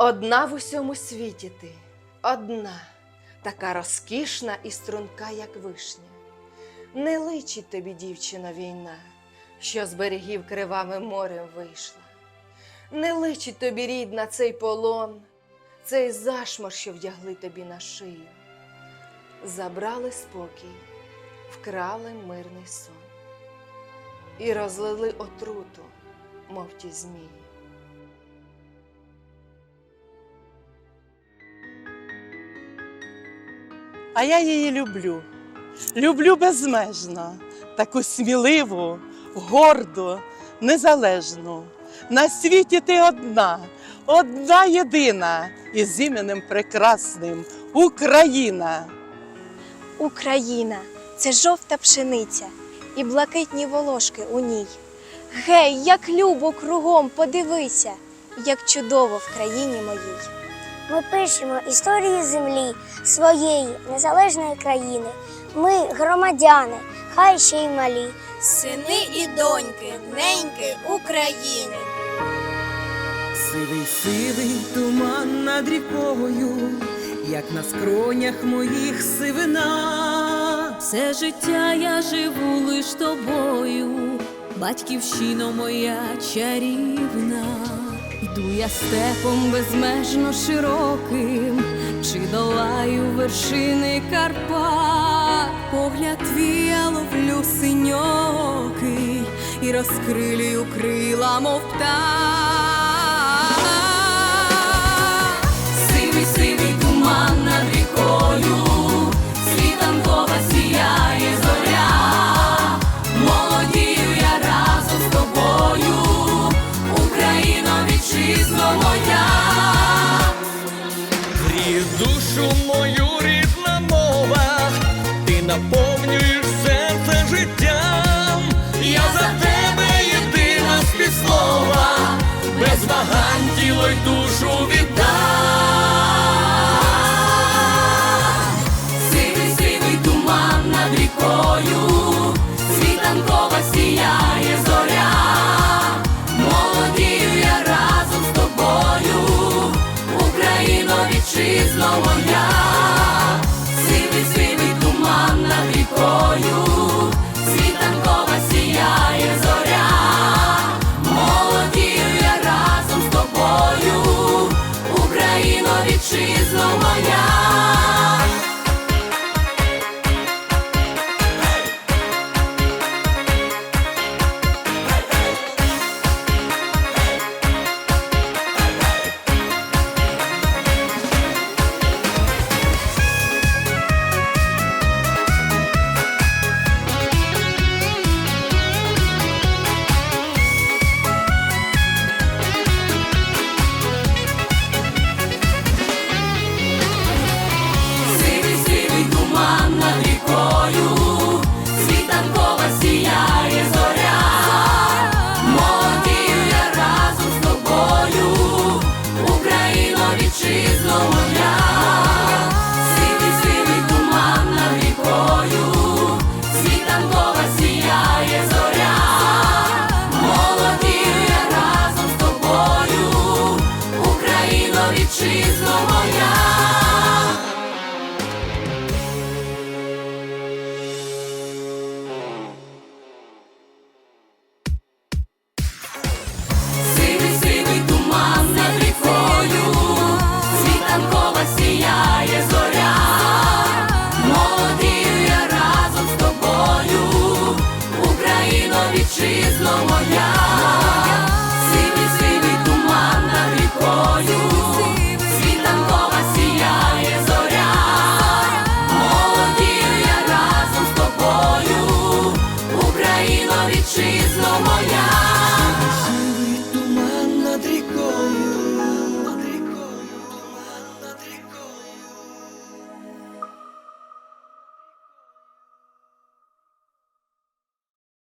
Одна в усьому світі ти, одна, така розкішна і струнка, як вишня. Не личить тобі, дівчино, війна, що з берегів кривавим морем вийшла. Не личить тобі, рідна, цей полон, цей зашмор, що вдягли тобі на шию. Забрали спокій, вкрали мирний сон і розлили отруту, мов ті змії. А я її люблю. Люблю безмежно, таку сміливу, горду, незалежну. На світі ти одна, одна єдина, із іменем прекрасним Україна. Україна це жовта пшениця і блакитні волошки у ній. Гей, як любо кругом, подивися, як чудово в країні моїй. Ми пишемо історію землі своєї незалежної країни. Ми громадяни, хай ще й малі. Сини і доньки, неньки України. Сивий сивий туман над рікою, як на скронях моїх сивина. Все життя я живу лиш тобою, батьківщино моя чарівна. Йду я степом безмежно широким, чи долаю вершини Карпат, погляд твій ловлю синьокий і розкрилію крила, мов птах. Душу віддам. Сивий, сивий туман над рікою, світанкова сіяє зоря, молодію я разом з тобою, Україно, вітчизно моя, вітчизно моя.